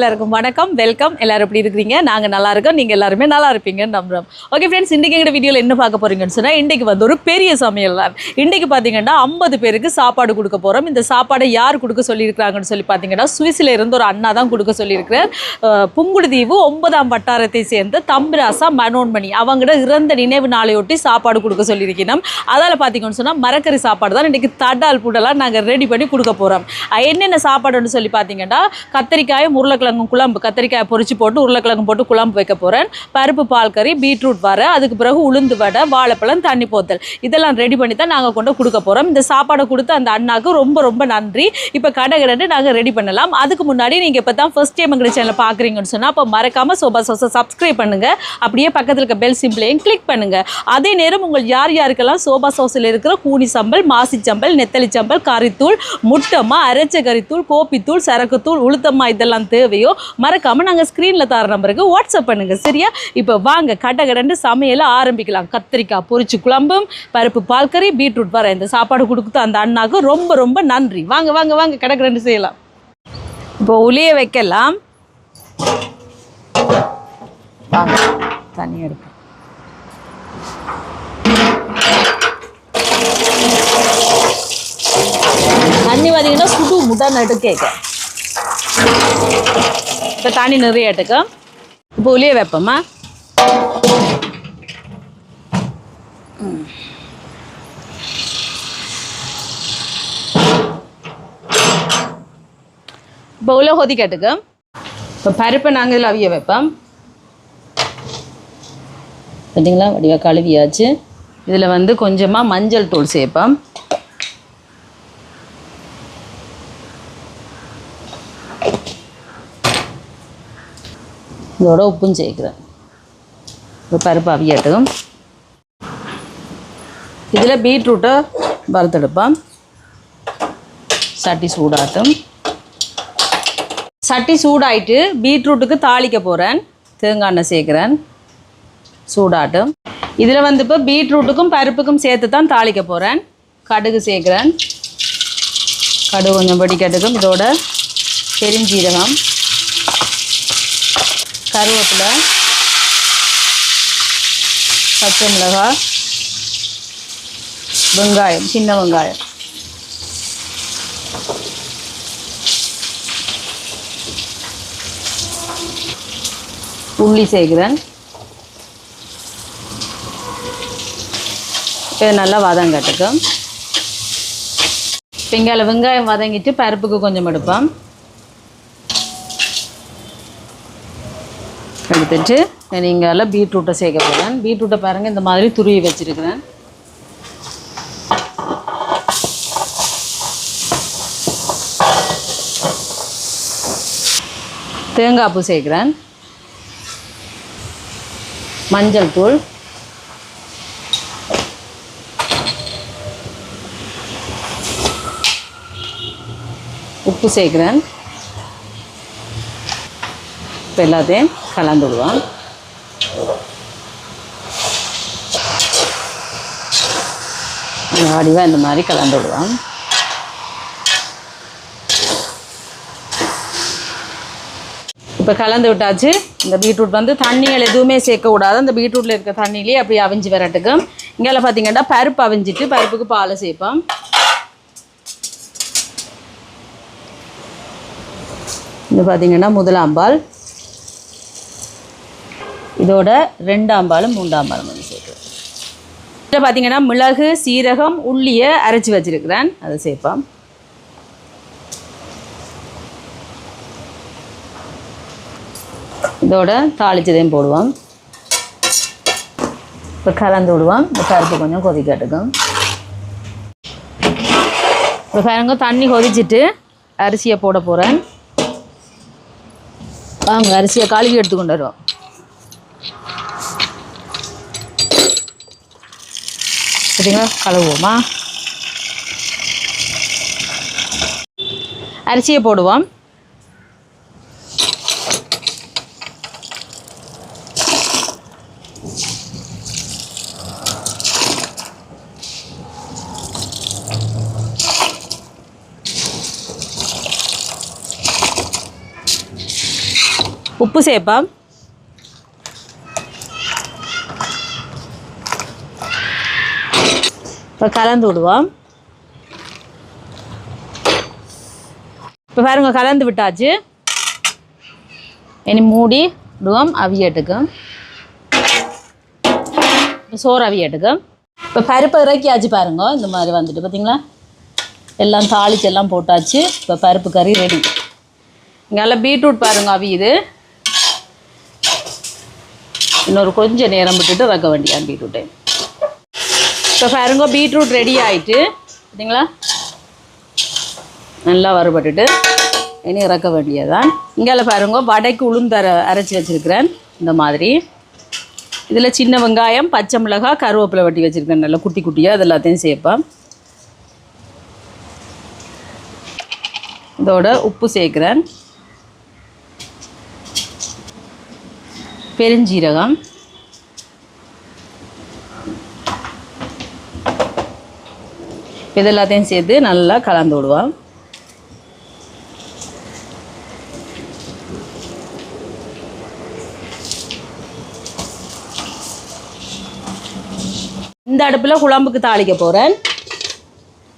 எல்லாருக்கும் வணக்கம் வெல்கம் எல்லாரும் எப்படி இருக்கிறீங்க? நாங்கள் நல்லா இருக்கோம். நீங்கள் எல்லாருமே நல்லா இருப்பீங்கன்னு நம்புறோம். ஓகே ஃப்ரெண்ட்ஸ் இன்றைக்கி எங்கள் வீடியோவில் என்ன பார்க்க போறீங்கன்னு சொன்னால் இன்றைக்கு வந்து ஒரு பெரிய சமையல் தான் இன்றைக்கு பார்த்தீங்கன்னா ஐம்பது பேருக்கு சாப்பாடு கொடுக்க போகிறோம் இந்த சாப்பாடை யார் கொடுக்க சொல்லியிருக்கிறாங்கன்னு சொல்லி பார்த்தீங்கன்னா சுவிஸில் இருந்து ஒரு அண்ணா தான் கொடுக்க சொல்லியிருக்கிறார். புங்குடுதீவு ஒன்பதாம் வட்டாரத்தை சேர்ந்த தம்பிராசா மனோன்மணி. அவங்களோட இறந்த நினைவு நாளையொட்டி சாப்பாடு கொடுக்க சொல்லியிருக்கணும். அதால் பார்த்தீங்கன்னு சொன்னால் மரக்கறி சாப்பாடு தான் இன்றைக்கி தடால் புடலாம் நாங்கள் ரெடி பண்ணி கொடுக்க போகிறோம் என்னென்ன சாப்பாடுன்னு சொல்லி பார்த்தீங்கன்னா கத்திரிக்காயும் உருளைக்கிழங்கும் குழம்பு கத்திரிக்காய் பொறிச்சு போட்டு உருளைக்கிழங்கு போட்டு குழம்பு வைக்க போகிறேன் பருப்பு பால் கறி பீட்ரூட் வர அதுக்கு பிறகு உளுந்து வடை வாழைப்பழம் தண்ணி போத்தல். இதெல்லாம் ரெடி பண்ணி தான் நாங்கள் கொண்டு கொடுக்க போகிறோம் இந்த சாப்பாடை கொடுத்து அந்த அண்ணாக்கு ரொம்ப ரொம்ப நன்றி. இப்போ கடை கடை நாங்கள் ரெடி பண்ணலாம். அதுக்கு முன்னாடி நீங்கள் இப்போ தான் ஃபஸ்ட் டைம் எங்களுடைய சேனலை பார்க்குறீங்கன்னு சொன்னால் அப்போ மறக்காமல் சோபா சோசா சப்ஸ்கிரைப் பண்ணுங்கள் அப்படியே பக்கத்தில் இருக்க பெல் சிம்பிளையும் கிளிக் பண்ணுங்கள் அதே நேரம் உங்கள் யார் யாருக்கெல்லாம் சோபா சோஸில் இருக்கிற கூனி சம்பல் மாசி சம்பல் நெத்தலி சம்பல் கறித்தூள் முட்டம்மா அரைச்ச கறித்தூள் கோப்பித்தூள் சரக்குத்தூள் உளுத்தம்மா இதெல்லாம் தேவை இல்லையோ மறக்காமல் நாங்கள் ஸ்க்ரீனில் தர நம்பருக்கு வாட்ஸ்அப் பண்ணுங்கள் சரியா? இப்போ வாங்க கடை கடண்டு சமையலை ஆரம்பிக்கலாம். கத்திரிக்காய் பொரிச்சு குழம்பும் பருப்பு பால்கறி பீட்ரூட் வர இந்த சாப்பாடு கொடுத்து அந்த அண்ணாக்கு ரொம்ப ரொம்ப நன்றி. வாங்க வாங்க வாங்க கடை கடண்டு செய்யலாம். இப்போ உளிய வைக்கலாம். வாங்க தண்ணி எடுப்போம். தண்ணி பார்த்தீங்கன்னா சுடு முட்டை நட்டு கேட்க இப்போ தண்ணி நிறைய எடுத்துக்கோ. இப்போ உளிய வைப்போம்மா இப்போ உள்ள கொதிக்கட்டுக்க இப்போ பருப்பை நாங்கள் இதில் அவிய வைப்போம். பார்த்தீங்களா? வடிவாக கழுவியாச்சு. இதில் வந்து கொஞ்சமாக மஞ்சள் தூள் சேர்ப்போம். இதோட உப்பும் சேர்க்குறேன். பருப்பு அவியட்டும். இதில் பீட்ரூட்டை வறுத்தெடுப்பேன் சட்டி சூடாட்டும். சட்டி சூடாயிட்டு பீட்ரூட்டுக்கு தாளிக்க போகிறேன். தேங்காய் எண்ணெய் சேர்க்குறேன். சூடாட்டும். இதில் வந்து இப்போ பீட்ரூட்டுக்கும் பருப்புக்கும் சேர்த்து தான் தாளிக்க போகிறேன். கடுகு சேர்க்குறேன். கடுகு கொஞ்சம் வெடிக்கட்டுக்கும் இதோட பெருஞ்சீரகம். கருவேப்பிலை பச்சை மிளகாய் வெங்காயம் சின்ன வெங்காயம். உள்ளி சேர்க்குறேன். இது நல்லா வதம் கட்டுக்கும் இங்கே வெங்காயம் வதங்கிட்டு பருப்புக்கு கொஞ்சம் எடுப்போம். எடுத்துட்டு நீங்கள் பீட்ரூட்டை சேர்க்க போகிறேன் பீட்ரூட்டை பாருங்கள் இந்த மாதிரி துருவி வச்சுருக்கிறேன். தேங்காய் பூ சேர்க்குறேன். மஞ்சள் தூள். உப்பு சேர்க்குறேன். இப்போ எல்லாத்தையும் கலந்து விடுவோம் வடிவாக இந்த மாதிரி கலந்து விடுவோம் இப்போ கலந்து விட்டாச்சு. இந்த பீட்ரூட் வந்து தண்ணிகள் எதுவுமே சேர்க்கக்கூடாது அந்த பீட்ரூட்டில் இருக்க தண்ணியிலே அப்படி அவிஞ்சு வரட்டுக்கு. இங்கே பார்த்தீங்கன்னா பருப்பு அவிஞ்சிட்டு பருப்புக்கு பாலை சேர்ப்போம். இது பார்த்தீங்கன்னா முதலாம்பால் இதோட ரெண்டாம் பாலும் மூன்றாம் பாலும் வந்து சேர்க்குறேன் இதில் பார்த்தீங்கன்னா மிளகு சீரகம் உள்ளியை அரைச்சி வச்சிருக்கிறேன். அதை சேர்ப்போம். இதோட தாளிச்சதையும் போடுவோம். இப்போ கலந்து விடுவோம். இந்த பருப்பு கொஞ்சம் கொதிக்கட்டுக்கும் இப்போ பாருங்க தண்ணி கொதிச்சிட்டு அரிசியை போட போகிறேன் வாங்க அரிசியை கழுவி எடுத்து கொண்டு வருவோம். சரிங்களா கழுவுவோமா? அரிசியை போடுவோம். உப்பு சேர்ப்போம். இப்போ கலந்து விடுவோம். இப்போ பாருங்க கலந்து விட்டாச்சு. இனி மூடி விடுவோம் அவியட்டுக்கும் இப்போ சோறு அவியட்டுக்கும் இப்போ பருப்பை இறக்கியாச்சு பாருங்க இந்த மாதிரி வந்துட்டு பார்த்தீங்களா எல்லாம் தாளிச்சு எல்லாம் போட்டாச்சு. இப்போ பருப்பு கறி ரெடி இங்கெல்லாம் பீட்ரூட் பாருங்க அவியுது இன்னொரு கொஞ்சம் நேரம் விட்டுட்டு வைக்க வேண்டியான் பீட்ரூட்டை. இப்போ பாருங்க பீட்ரூட் ரெடி ஆகிட்டு பார்த்தீங்களா? நல்லா வறுபட்டுட்டு இனி இறக்க வேண்டியதுதான். இங்கே பாருங்க வடைக்கு உளுந்தர அரைச்சி வச்சுருக்கிறேன் இந்த மாதிரி. இதில் சின்ன வெங்காயம் பச்சை மிளகாய் கருவேப்பிலை வெட்டி வச்சுருக்கேன் நல்லா குட்டி குட்டியாக அது எல்லாத்தையும் சேர்ப்பேன். இதோட உப்பு சேர்க்குறேன். பெருஞ்சீரகம். இது எல்லாத்தையும் சேர்த்து நல்லா கலந்து விடுவோம். இந்த அடுப்பில் குழம்புக்கு தாளிக்க போகிறேன்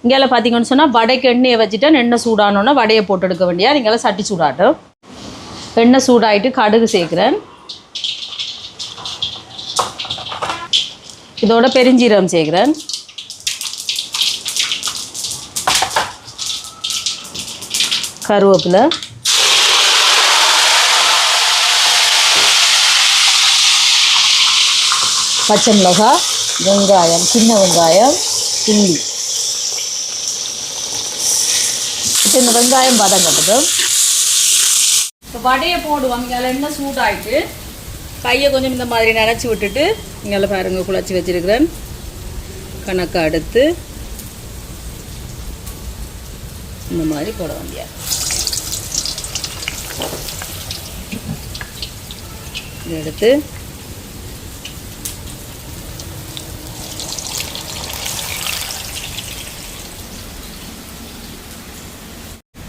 இங்கெல்லாம் பார்த்தீங்கன்னு சொன்னால் வடைக்கு எண்ணெயை வச்சுட்டேன். எண்ணெய் சூடானோன்னா வடையை போட்டு எடுக்க வேண்டியா நீங்களாம் சட்டி சூடாட்டும். எண்ணெய் சூடாயிட்டு கடுகு சேர்க்குறேன். இதோட பெருஞ்சீரகம் சேர்க்குறேன். கருவேப்பிலை. பச்சை மிளகாய் வெங்காயம் சின்ன வெங்காயம் கிள்ளி இப்போ இந்த வெங்காயம் பதம் கட்டட்டும் இப்போ வடையை போடுவாங்க இங்கே எண்ணெய் சூடாயிட்டு கையை கொஞ்சம் இந்த மாதிரி நினச்சி விட்டுட்டு இங்கே பாருங்க குழச்சி வச்சிருக்கிறேன். கணக்கை அடுத்து இந்த மாதிரி போட வேண்டிய இதை எடுத்து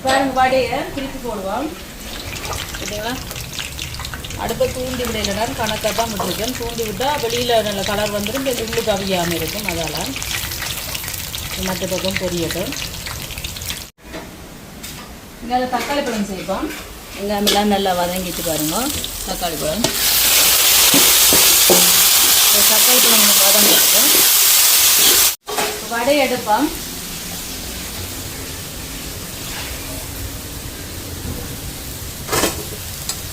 பாருங்க வடையை திருப்பி போடுவோம். சரிங்களா அடுப்பை தூண்டி விடையிலனா கணக்காக தான் விட்டுருக்கேன் தூண்டி விட்டால் வெளியில் நல்ல கலர் வந்துடும் இந்த உள்ளுக்கு அவியாமல் இருக்கும் அதால். மற்ற பக்கம் பொரியட்டும். இங்கே தக்காளி பழம் சேர்ப்போம் வெங்காயமெல்லாம் நல்லா வதங்கிட்டு பாருங்க. தக்காளி பழம். தக்காளி பழம் வதங்கிட்டு வடை எடுப்போம்.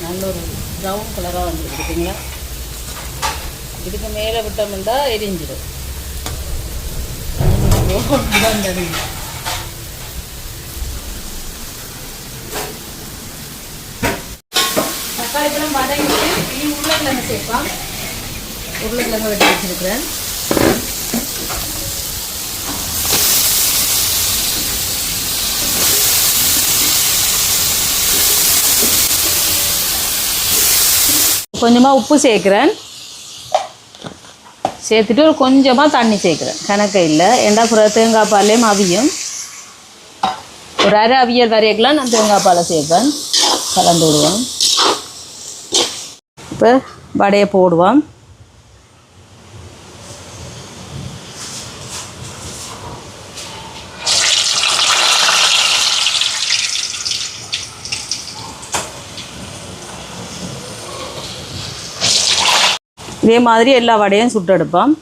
நல்ல ஒரு ப்ரௌன் கலராக வந்துருக்கு பார்த்தீங்களா இதுக்கு மேலே விட்டோம்னா எரிஞ்சிடும் வந்தது தக்காளி பழம் வதங்கிட்டு இனி உருளைக்கிழங்கு சேர்ப்பான் உருளைக்கிழங்கு வெட்டி வச்சிருக்கிறேன். கொஞ்சமாக உப்பு சேர்க்குறேன். சேர்த்துட்டு ஒரு கொஞ்சமாக தண்ணி சேர்க்குறேன். கணக்கு இல்லை. ஏண்டா அப்புறம் தேங்காய் பாலையும் அவியும் ஒரு அரை அவியல் வரையக்கலாம். நான் தேங்காய் பாலை சேர்ப்பேன். கலந்து விடுவேன் இப்போ வடையை போடுவோம். இதே மாதிரி எல்லா வடையும் சுட்டெடுப்போம்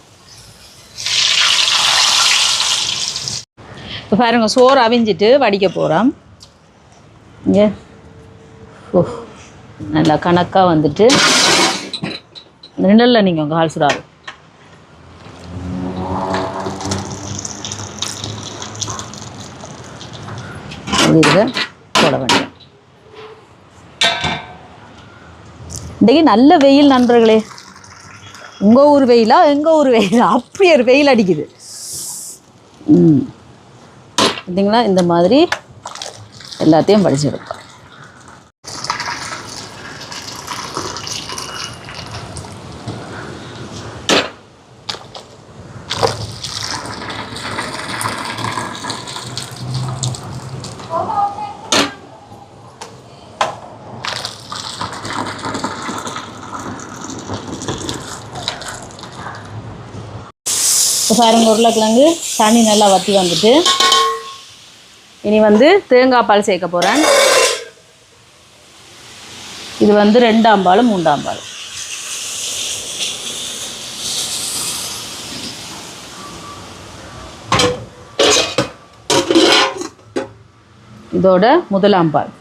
இப்போ பாருங்க சோறு அவிஞ்சிட்டு வடிக்க போகிறோம் இங்கே. ஓ நல்லா கணக்காக வந்துட்டு. நிழலில் நீங்கள் உங்கள் கால் சுடாது இதில் போட வேண்டும். இன்றைக்கு நல்ல வெயில் நண்பர்களே. உங்கள் ஊர் வெயிலா எங்கள் ஊர் வெயிலா? அப்படியே ஒரு வெயில் அடிக்குது. ம். பார்த்தீங்களா இந்த மாதிரி எல்லாத்தையும் படிச்சிருக்கோம். இப்போ உருளைக்கிழங்கு. தண்ணி நல்லா வற்றி வந்துட்டு. இனி வந்து தேங்காய் பால் சேர்க்க போகிறேன் இது வந்து ரெண்டாம் பால் மூன்றாம் பால். இதோட முதலாம் பால்.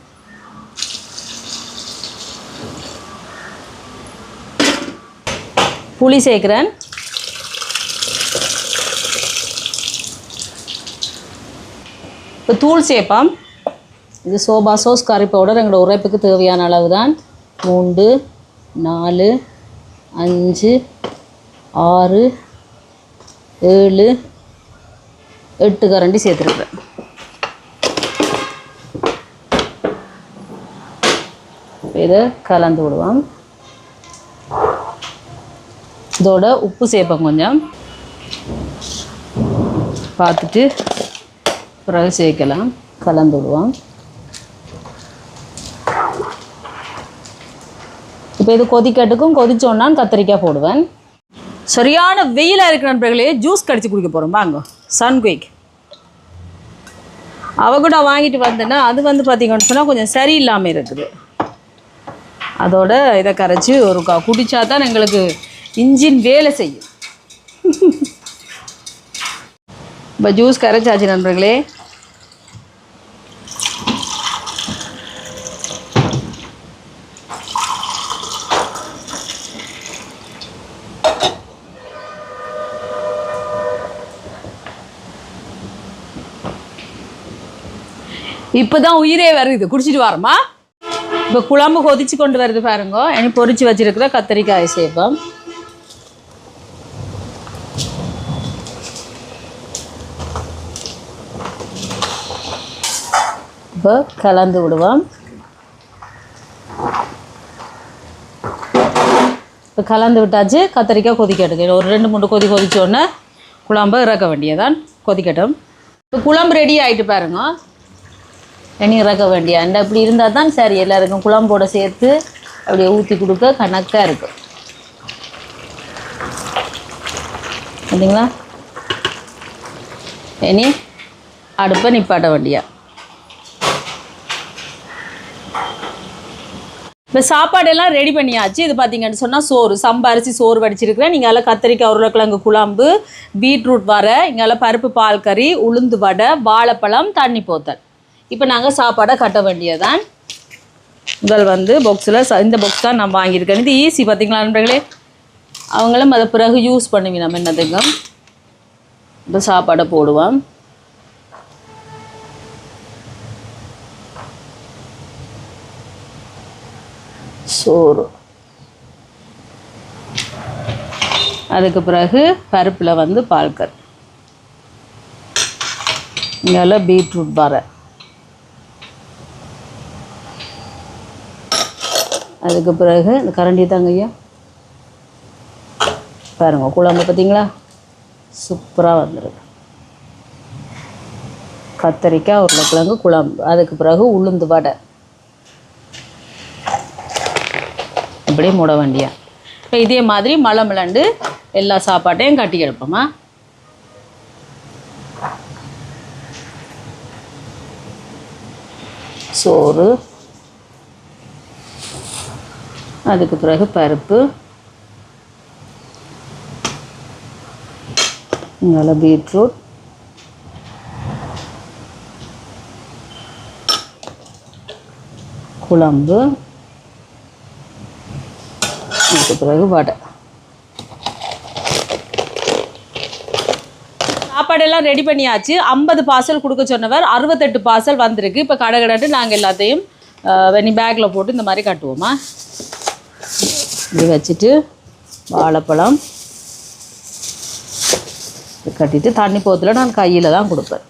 புளி சேர்க்குறேன். இப்போ தூள் சேர்ப்போம் இது சோபா சோஸ் கறி பவுடர் எங்களோட உரைப்புக்கு தேவையான அளவு தான் மூன்று நாலு அஞ்சு ஆறு ஏழு எட்டு கரண்டி சேர்த்துருக்குறேன். இதை கலந்து விடுவோம். இதோட உப்பு சேர்ப்போம் கொஞ்சம். பார்த்துட்டு பிறகு சேர்க்கலாம். கலந்து விடுவோம் இப்போ இது கொதிக்கட்டுக்கும் கொதிச்சோன்னா கத்திரிக்காய் போடுவேன். சரியான வெயிலாக இருக்கிற நண்பர்களே ஜூஸ் கடிச்சு குடிக்க போகிறோம் வாங்க சன்குயிக் அவ கூட வாங்கிட்டு வந்தேன்னா அது வந்து பார்த்தீங்கன்னு சொன்னால் கொஞ்சம் சரியில்லாமல் இருக்குது. அதோட இதை கரைச்சி ஒரு க குடிச்சா தான் எங்களுக்கு இன்ஜின் வேலை செய்யும். இப்போ ஜூஸ் கரைச்சாச்சு நண்பர்களே. இப்போ தான் உயிரே வருது. குடிச்சிட்டு வரமா இப்போ குழம்பு கொதிச்சு கொண்டு வருது பாருங்க. எனக்கு பொறிச்சு வச்சிருக்கிற கத்திரிக்காய் சேர்ப்போம். இப்போ கலந்து விடுவோம். இப்போ கலந்து விட்டாச்சு. கத்திரிக்காய் கொதிக்கட்டுங்க ஒரு ரெண்டு மூணு கொதி கொதிச்சோடனே குழம்பு இறக்க வேண்டியதான் கொதிக்கட்டும். இப்போ குழம்பு ரெடி ஆகிட்டு பாருங்க. இனி இறக்க வேண்டிய? அண்டை இப்படி இருந்தால் தான் சரி எல்லாருக்கும் குழம்போட சேர்த்து அப்படியே ஊற்றி கொடுக்க கணக்காக இருக்கும் சரிங்களா இனி அடுப்பை நிப்பாட்ட வேண்டியா? இப்போ சாப்பாடெல்லாம் ரெடி பண்ணியாச்சு. இது பார்த்தீங்கன்னு சொன்னால் சோறு சம்பா அரிசி சோறு வடிச்சிருக்கிறேன். நீங்கள் அதில் கத்திரிக்காய் உருளைக்கிழங்கு குழம்பு பீட்ரூட் வரை இங்கால பருப்பு பால் கறி உளுந்து வடை வாழைப்பழம் தண்ணி போத்தல். இப்போ நாங்கள் சாப்பாடை கட்ட வேண்டியதுதான். முதல் வந்து பாக்ஸில் இந்த பாக்ஸ் தான் நான் வாங்கியிருக்கேன். இது ஈஸி பார்த்தீங்களா நண்பர்களே? அவங்களும் அதை பிறகு யூஸ் பண்ணுவீங்க நம்ம என்னதுங்க? இப்போ சாப்பாடை போடுவோம். சோறு. அதுக்கு பிறகு பருப்பில் வந்து பால்கர் இங்கே பீட்ரூட் பாறை அதுக்கு பிறகு இந்த கரண்டி தாங்க ஐயா. பாருங்க குழம்பு பார்த்தீங்களா சூப்பராக வந்துருக்கு. கத்தரிக்காய் உருளைக்கிழங்கு குழம்பு. அதுக்கு பிறகு உளுந்து வடை. இப்படி மூட வேண்டியா? இப்போ இதே மாதிரி மலை மிளண்டு எல்லா சாப்பாட்டையும் கட்டி எடுப்போமா? சோறு அதுக்கு பிறகு பருப்பு. நல்ல பீட்ரூட். குழம்பு. அதுக்கு பிறகு வடை. சாப்பாடெல்லாம் ரெடி பண்ணியாச்சு. ஐம்பது பார்சல் கொடுக்க சொன்னவர் அறுபத்தெட்டு பார்சல் வந்திருக்கு. இப்போ கடை கடைட்டு நாங்கள் எல்லாத்தையும் வெனி பேக்கில் போட்டு இந்த மாதிரி கட்டுவோமா? இப்படி வச்சுட்டு வாழைப்பழம். கட்டிட்டு தண்ணி போத்தில் நான் கையில் தான் கொடுப்பேன்.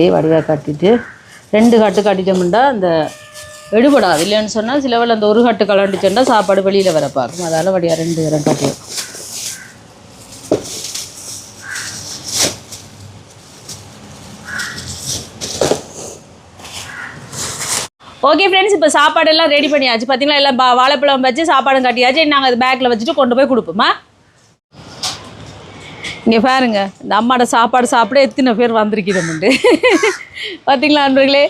அப்படியே வடுவாக கட்டிட்டு ரெண்டு கட்டு கட்டிட்டோம்னா அந்த எடுபடாது இல்லைன்னு சொன்னால் சிலவில் அந்த ஒரு கட்டு கலண்டுச்சோன்னா சாப்பாடு வெளியில் வர பார்க்கும். அதால் வழியாக ரெண்டு தரம் கட்டி ஓகே ஃப்ரெண்ட்ஸ் இப்போ சாப்பாடெல்லாம் ரெடி பண்ணியாச்சு. பார்த்தீங்களா எல்லாம் வாழைப்பழம் வச்சு சாப்பாடும் கட்டியாச்சு. நாங்கள் அது பேக்கில் வச்சுட்டு கொண்டு போய் கொடுப்போமா? இங்கே பாருங்க இந்த அம்மாட சாப்பாடு சாப்பிட எத்தனை பேர் வந்திருக்கிறோம்ண்டு பார்த்தீங்களா அன்பர்களே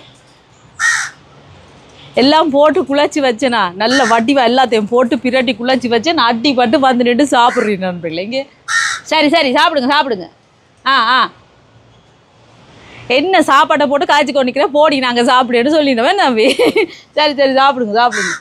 எல்லாம் போட்டு குழச்சி வச்சேனா நல்ல வட்டிவா எல்லாத்தையும் போட்டு பிரட்டி குழச்சி வச்சேன் நான் அட்டி பட்டு வந்து நின்று சாப்பிட்றீங்க நண்பர்களே. இங்கே சரி சரி சாப்பிடுங்க சாப்பிடுங்க. ஆ ஆ. என்ன சாப்பாட்டை போட்டு காய்ச்சி கொண்டிக்கிறேன் போடி நாங்கள் சாப்பிடுன்னு சொல்லிடுவேன் நம்பி. சரி சரி சாப்பிடுங்க சாப்பிடுங்க.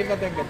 Bien la tengo.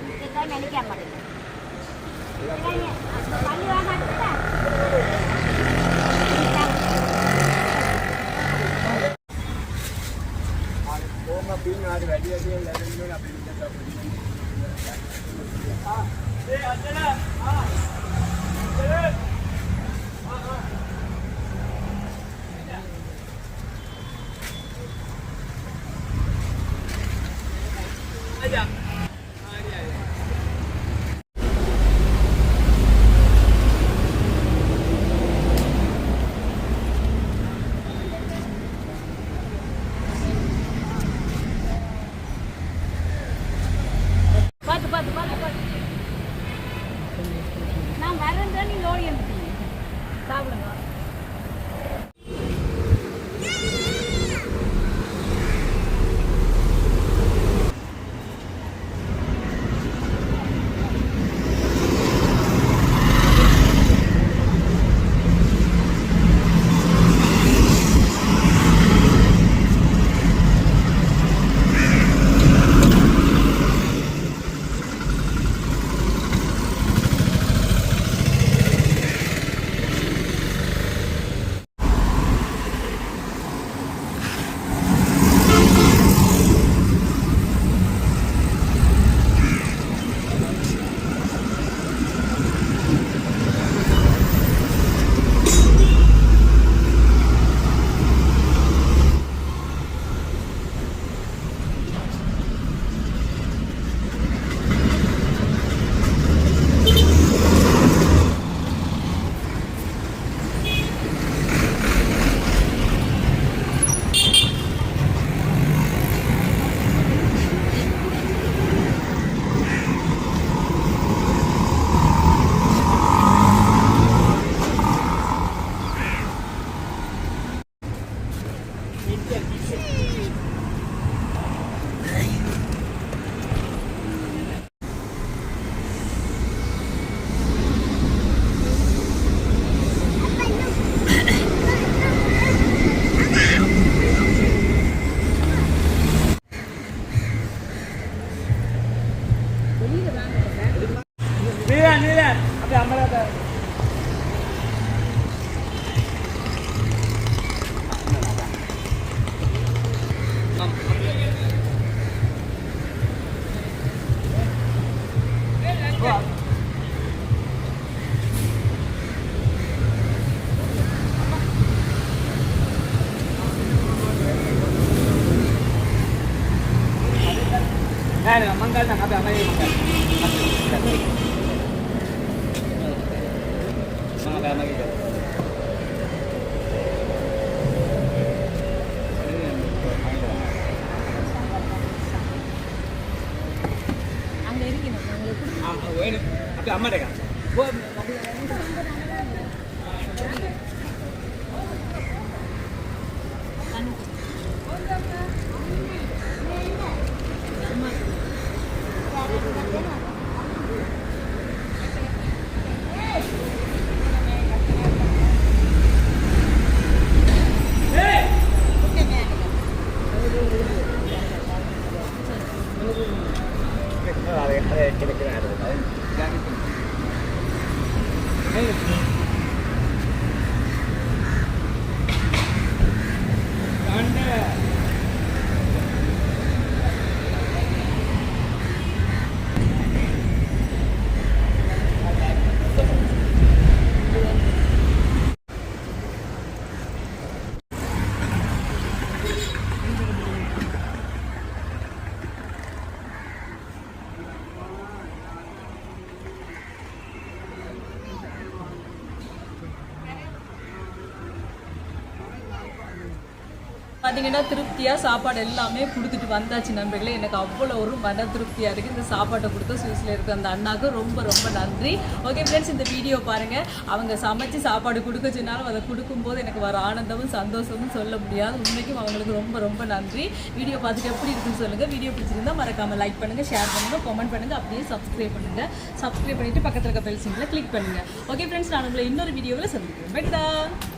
பார்த்தீங்கன்னா திருப்தியாக சாப்பாடு எல்லாமே கொடுத்துட்டு வந்தாச்சு நண்பர்களே. எனக்கு அவ்வளோ ஒரு மன திருப்தியாக இருக்குது இந்த சாப்பாட்டை கொடுத்த சுவிஸில் இருக்க அந்த அண்ணாவுக்கு ரொம்ப ரொம்ப நன்றி. ஓகே ஃப்ரெண்ட்ஸ் இந்த வீடியோ பாருங்கள் அவங்க சமைச்சு சாப்பாடு கொடுக்க சொன்னாலும் அதை கொடுக்கும்போது எனக்கு வர ஆனந்தமும் சந்தோஷமும் சொல்ல முடியாது. உண்மைக்கும் அவங்களுக்கு ரொம்ப ரொம்ப நன்றி. வீடியோ பார்த்துட்டு எப்படி இருக்குன்னு சொல்லுங்கள் வீடியோ பிடிச்சிருந்தா மறக்காமல் லைக் பண்ணுங்கள் ஷேர் பண்ணுங்கள் கமெண்ட் பண்ணுங்கள் அப்படியே சப்ஸ்கிரைப் பண்ணுங்கள் சப்ஸ்கிரைப் பண்ணிவிட்டு பக்கத்தில் இருக்க பெல் சிம்பில் கிளிக் பண்ணுங்கள் ஓகே ஃப்ரெண்ட்ஸ் நான் உங்களை இன்னொரு வீடியோவில் சந்திக்கிறேன். பை